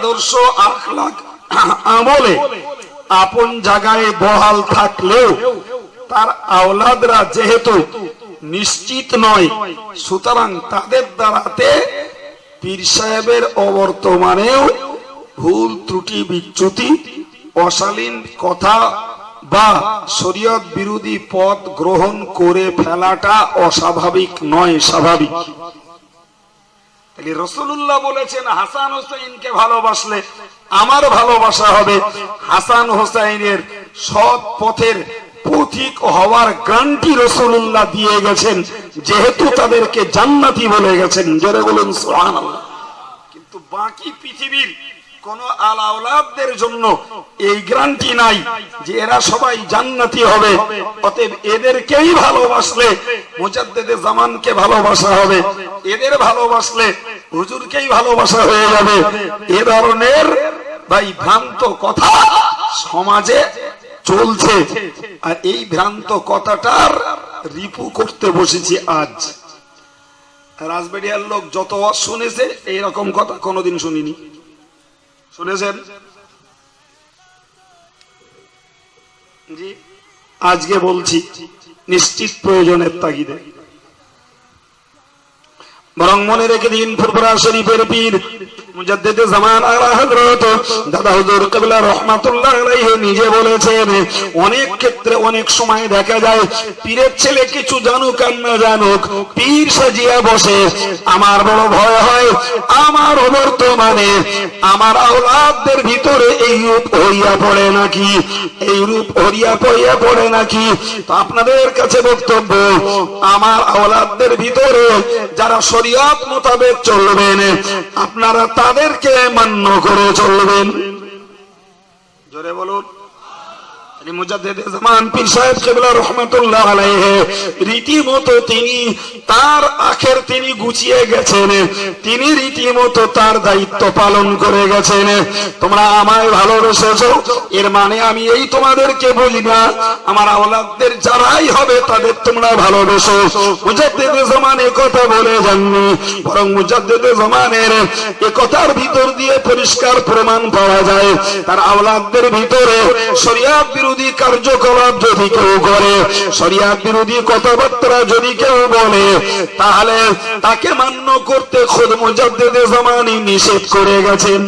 আদর্শ আখলাক। আমলে আপন জায়গায় বহাল থাকলেও তার আওলাদরা যেহেতু নিশ্চিত নয়, সুতরাং তাদের দ্বারাতে পীর সাহেবের অবর্তমানেও ভুল ত্রুটি, বিচ্যুতি, অশালীন কথা বা শরীয়ত বিরোধী পথ গ্রহণ করে ফেলাটা অস্বাভাবিক নয়, স্বাভাবিক। তাহলে রসুল্লাহ বলেছেন, হাসান হোসেনকে ভালোবাসলে আমার ভালোবাসা হবে। হাসান হোসেনের সৎ পথের পথিক হওয়ার গ্রান্টি রসুল্লাহ দিয়ে গেছেন, যেহেতু তাদেরকে জান্নাতি বলে গেছেন। জোরে বলুন, সুবহানাল্লাহ। কিন্তু বাকি পৃথিবীর কোন আলাউলাদদের জন্য এই গ্যারান্টি নাই যে এরা সবাই জান্নাতি হবে। অতএব এদেরকেই ভালোবাসলে, মুজাদ্দেদে জামানকে ভালোবাসা হবে। এদের ভালোবাসলে হুজুরকেই ভালোবাসা হয়ে যাবে। এ ধরনের ভাই ভ্রান্ত কথা সমাজে চলছে। আর এই ভ্রান্ত কথাটার রিপু করতে বসেছি আজ। রাজবেড়িয়ার লোক যত শুনেছে এইরকম কথা কোনোদিন শুনিনি। শুনেছেন? আজকে বলছি, নিশ্চিত প্রয়োজনের তাগিদে। বরং মনে রেখে দিন ফুরফুরা শরীফের পীর। মুজাদ্দিদে আমার বড় ভয় হয়, আমার বর্তমানে আমার ভিতরে এই রূপ হইয়া পড়ে নাকি, এই রূপ হরিয়া পড়িয়া পড়ে নাকি? আপনাদের কাছে বক্তব্য, আমার আওলাদদের ভিতরে যারা শরীয়ত মোতাবেক চলবেন, আপনারা তাদেরকে মান্য করে চলবেন। জোরে বলুন। মুজাদ্দিদে জামান পীর সাহেব কেবলা রহমাতুল্লাহ আলাইহি, রীতিমতো তিনি তার আখের তিনি গুছিয়ে গেছেন। তিনি রীতিমতো তার দায়িত্ব পালন করে গেছেন। তোমরা আমায় ভালোবেসেছো। এর মানে আমি এই তোমাদেরকে বলি না, আমার আওলাদদের যারাই হবে তাদের তোমরা ভালোবেসো। মুজাদ্দিদে জামান কথা বলে যাননি, বরং মুজাদ্দিদে জামানের এ কথার ভিতর দিয়ে পরিষ্কার প্রমাণ পাওয়া যায়। তার আওলাদদের ভিতরে শরিয়াত বিরোধী কার্যকলাপ যদি কেউ করে, শরিয়াত বিরোধী কথাবার্তা যদি কেউ বলে তাহলে তাকে মান্য করতে খোদ মুজাদ্দিদে জামানি নিষেধ করে গেছেন।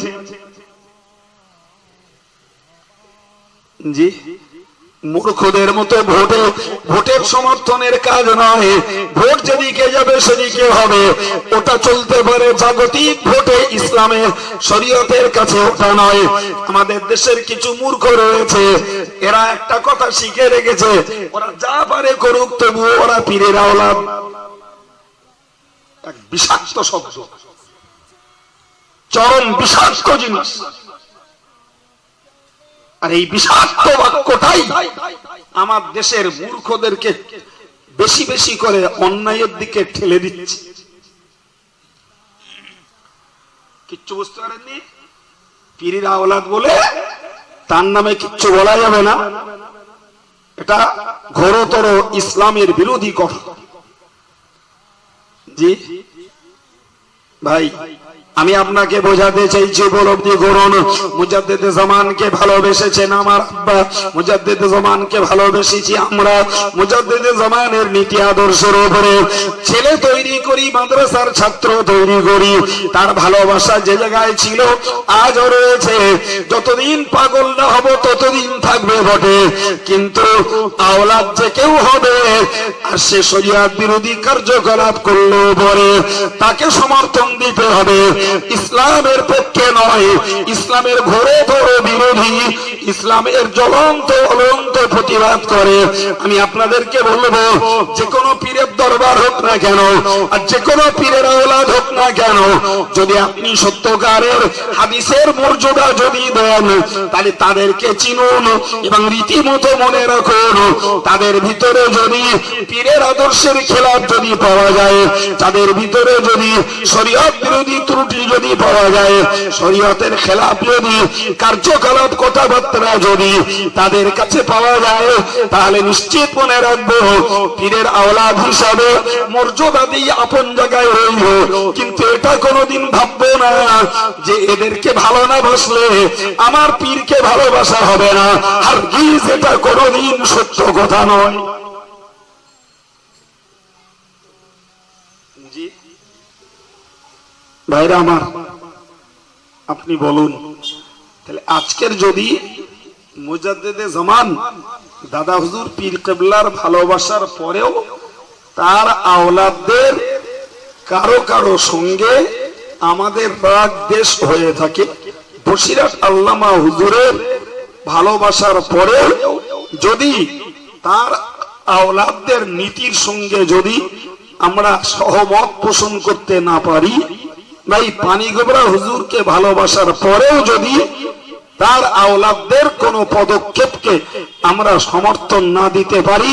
জি মূর্খদের মতো ভোটে, ভোটের সমর্থনের কাজ নয়। ভোট যেদিকে যাবে সেদিকে হবে। ওটা চলতে পারে জাগতিক ভোটে ইসলামের শরীয়তের কাছে ওটা নয়। আমাদের দেশের কিছু মূর্খ রয়েছে, এরা একটা কথা শিখে রেখেছে, ওরা যা পারে করুক তবু ওরা পীরের আওলাদ। এক বিষাক্ত শব্দ। চরম বিষাক্ত জিনিস। আর এই বিষাক্ত বাক্যটাই আমার দেশের মূর্খদেরকে বেশি বেশি করে অন্যায়ের দিকে ঠেলে দিচ্ছে। কিচ্ছু বুঝতে পারেননি? পীরির আওলাদ বলে তার নামে কিচ্ছু বলা যাবে না। এটা ঘোরতর ইসলামের বিরোধী কথা। জি। ভাই। আমি আপনাকে বোঝাতে চাইছি, উপলব্ধি করুন। মুজাদ্দেদে জামানকে ভালোবেসেছেন আমার আব্বা। মুজাদ্দেদে জামানকে ভালোবেসেছি আমরা। মুজাদ্দেদে জামানের নীতি আদর্শের উপরে। ছেলে তৈরি করি, মাদ্রাসার ছাত্র তৈরি করি। তার ভালোবাসা যে জায়গায় ছিল, আজও রয়েছে। যতদিন পাগল না হব, ততদিন থাকবে বটে। কিন্তু আওলাদ যে কেউ হবে, আর সে শরিয়াত বিরোধী কার্যকলাপ করলেও পরে তাকে সমর্থন দিতে হবে। ইসলামের পক্ষে নয় ইসলামের ঘোরে ঘোরে বিরোধী। ইসলামের জ্বলন্ত, অলন্ত প্রতিবাদ করে। আমি আপনাদেরকে বলব যে কোনো পীরের দরবার হোক না কেন, আর যে কোনো পীরের আওলাদ হোক না কেন, যদি আপনি সত্যকারের হাদিসের মর্যাদা যদি দেন, তাহলে তাদেরকে চিনুন এবং রীতিমতো মনে রাখুন, তাদের ভিতরে যদি পীরের আদর্শের খেলাফ যদি পাওয়া যায়, তাদের ভিতরে যদি শরীয়ত বিরোধী ত্রুটি যদি পাওয়া যায়, শরীয়তের খেলাফ যদি কার্যকলাপ, কথাবার্তা আওলাদরা যদি তাদের কাছে পাওয়া যায় তাহলে নিশ্চিত মনে রাখব পীরের আওলাদ হিসাবে মর্যাদা দিয়ে আপন জায়গায় রইল কিন্তু এটা কোনোদিন ভাববো না যে এদেরকে ভালো না বসলে আমার পীরকে ভালোবাসা হবে না। আর গিজ এটা কোনোদিন সত্য কথা নয়। ভাইরা আমার আপনি বলুন তাহলে আজকের যদি মুজাদ্দেদে জামান, দাদা হুজুর পীর কেবলার ভালোবাসার পরেও তার আওলাদদের কারও কারও সঙ্গে আমাদের রাগ দেশ হয়ে থাকে। বসিরাট আল্লামা হুজুরের ভালোবাসার পরেও যদি তার আওলাদদের নীতির সঙ্গে যদি আমরা সহমত পোষণ করতে না পারি ভাই পানি গোবরা হুজুরকে ভালোবাসার পরেও যদি তার আওলাদদের কোন পদক্ষেপকে আমরা সমর্থন না দিতে পারি।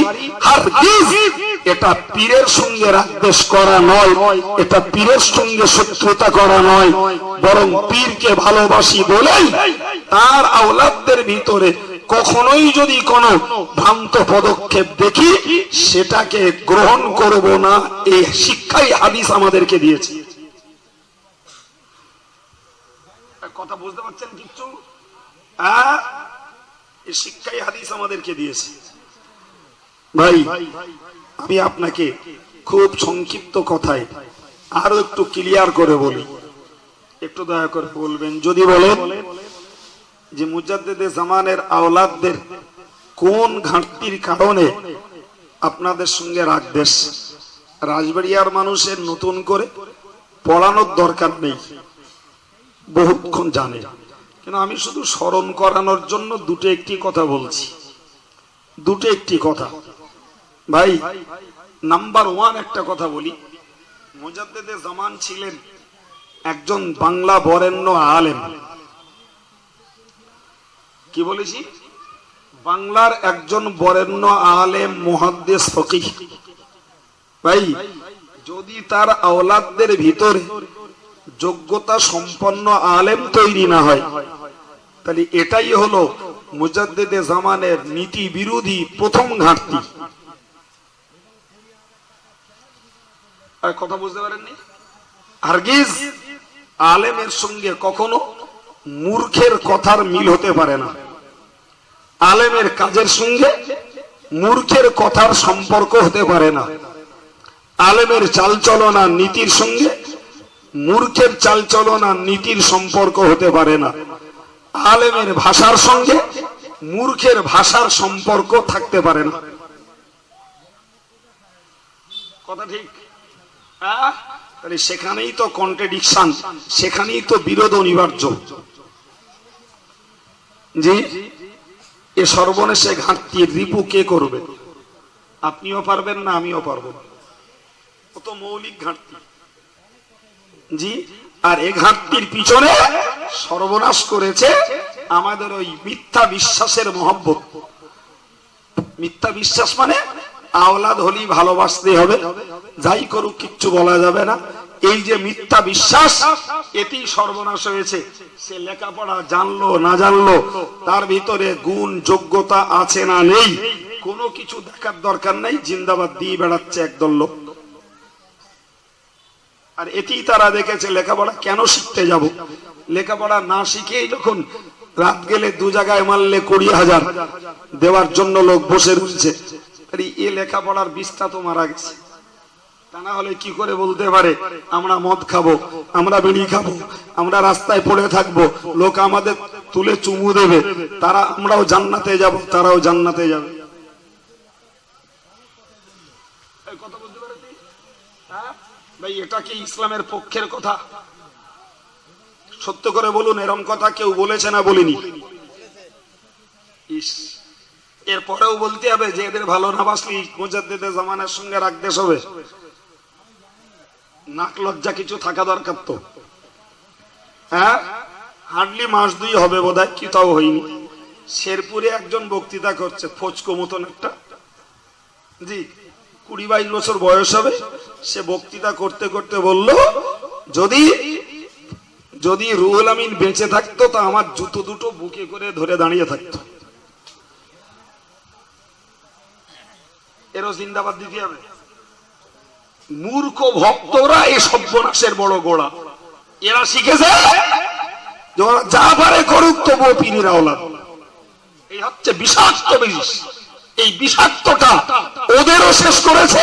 এটা পীরের সঙ্গে রাগদেশ করা নয়, এটা পীরের সঙ্গে শত্রুতা করা নয়, বরং পীরকে ভালোবাসি বলেই তার আওলাদদের ভিতরে কখনোই যদি কোনো ভ্রান্ত পদক্ষেপ দেখি, সেটাকে গ্রহণ করব না এই শিক্ষাই হাদিস আমাদেরকে দিয়েছে। কথা বুঝতে পারছেন হ্যাঁ এই শিক্ষাই হাদিস আমাদেরকে দিয়েছে। ভাই, আমি আপনাকে খুব সংক্ষিপ্ত কথায় আরও একটু ক্লিয়ার করে বলি। একটু দয়া করে বলবেন, যদি বলেন যে মুজাদ্দেদে জামানের আওলাদদের কোন ঘাটতির কারণে আপনাদের সঙ্গে রাখদেশ রাজবাড়িয়ার মানুষের নতুন করে পড়ানোর দরকার নেই, বহুক্ষণ জানে। কিন্তু আমি শুধু স্মরণ করানোর জন্য দুটো একটি কথা বলছি। দুটো একটি কথা। ভাই, নাম্বার ওয়ান একটা কথা বলি। মুজাদ্দেদে জামান ছিলেন একজন বাংলা বরেণ্য আলেম। কি বলেছি? বাংলার একজন বরেণ্য আলেম, মুহাদ্দিস ফকিহ। ভাই, যদি তার আওলাদদের ভিতরে যোগ্যতা সম্পন্ন আলেম তৈরি না হয়। তাহলে এটাই হলো মুজাদ্দেদে জামানের নীতি বিরোধী প্রথম ঘাটতি। আর কথা বুঝতে পারেননি? হারগিজ আলেমের সঙ্গে কখনো মূর্খের কথার মিল হতে পারে না। আলেমের কাজের সঙ্গে মূর্খের কথার সম্পর্ক হতে পারে না। আলেমের চালচলনা নীতির সঙ্গে মূর্খের চালচলন আর নীতির সম্পর্ক হতে পারে না। আলেমের ভাষার সঙ্গে মূর্খের ভাষার সম্পর্ক থাকতে পারে না। কথা ঠিক? হ্যাঁ? তাহলে সেখানেই তো কন্ট্রাডিকশন সেখানেই তো বিরোধ অনিবার্য। জি? এ সর্বনেশে ঘাটতি, রিপু কে করবে? আপনিও পারবেন না, আমিও পারব। কত মৌলিক ঘাটতি। জি, আর এ ঘাটতির পিছনে সর্বনাশ করেছে আমাদের ওই মিথ্যা বিশ্বাসের মহব্বত। মিথ্যা বিশ্বাস মানে আওলাদ হলি ভালোবাসতে হবে, যাই করুক, কিচ্ছু বলা যাবে না। এই যে মিথ্যা বিশ্বাস, এতেই সর্বনাশ হয়েছে। সে লেখাপড়া জানলো, না জানলো, তার ভিতরে গুণ, যোগ্যতা আছে না নেই। কোনো কিছু দেখার দরকার নাই, জিন্দাবাদ দিয়ে বেড়াচ্ছে একদল লোক। আর এতেই তারা দেখেছে লেখাপড়া কেন শিখতে যাব? লেখাপড়া না শিখেই যখন রাত গেলে দু জায়গায় মারলে কুড়ি হাজার দেওয়ার জন্য লোক বসে রয়েছে এ লেখাপড়ার বিষটা তো মারা গেছে। তা না হলে কি করে বলতে পারে? আমরা মদ খাব, আমরা বিড়ি খাব, আমরা রাস্তায় পড়ে থাকব, লোক আমাদের তুলে চুমু দেবে, তারা আমরাও জান্নাতে যাব, তারাও জান্নাতে যাবে। কথা বলতে পারে হ্যাঁ? ভাই, এটা কি ইসলামের পক্ষের কথা? সত্য করে বলুন, এরম কথা কেউ বলেছে না বলিনি। ইস, এরপরেও বলতে হবে যে এদের ভালো না বাসলি মুজাদ্দেদে জামানের সঙ্গে রাখতে হবে নাক লজ্জা কিছু থাকা দরকার তো। হ্যাঁ? হার্ডলি মাস দুই হবে বোধ হয় তাও হয়নি। শেরপুরে একজন বক্তৃতা করছে, ফোচকো মতন একটা। জি, কুড়ি বাইশ বছর বয়স হবে। সে বক্তৃতা করতে করতে বলল, যদি যদি রুহুল আমিন বেঁচে থাকতো, তা আমার জুতো দুটো বুকে করে ধরে দাঁড়িয়ে থাকতো। এরও জিন্দাবাদ দিতে হবে। মূর্খ ভক্তরা এই সব্যনাশের বড় গোড়া। এরা শিখেছে যা পারে করুক, তবুও পীরের আওলাদ এই হচ্ছে বিষাক্ত বিষ। এই বিষাক্তটা ওদেরও শেষ করেছে।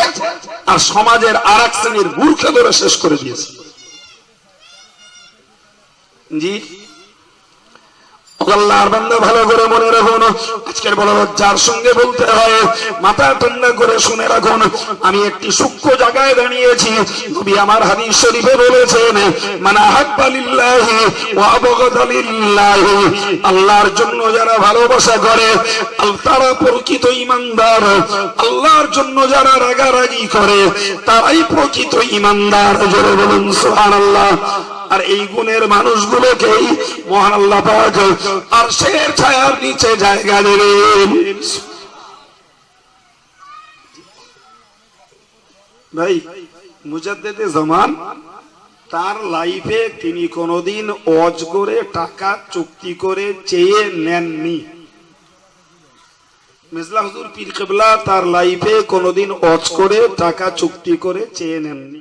আর সমাজের আর এক শ্রেণির মূর্খদেরও শেষ করে দিয়েছে। জি। আল্লাহর আমি একটি সূক্ষ্ম জায়গায় দাঁড়িয়েছি। আমার হাদিস শরীফে বলেছেন আল্লাহর জন্য যারা ভালোবাসা করে তারা প্রকৃত ইমানদার। আল্লাহর জন্য যারা রাগারাগি করে, তারাই প্রকৃত ইমানদার। জোরে বলুন, সুবহানাল্লাহ। আর এই গুণের মানুষগুলোকেই মহান আল্লাহ আর শের ছায়ার নিচে জায়গা দেবেন ভাই, মুজাদ্দেদে জামান, তার লাইফে তিনি কোনোদিন অজ করে টাকা চুক্তি করে চেয়ে নেননি। মিজলা হুজুর পীর কেবলা তার লাইফে কোনোদিন অজ করে টাকা চুক্তি করে চেয়ে নেননি।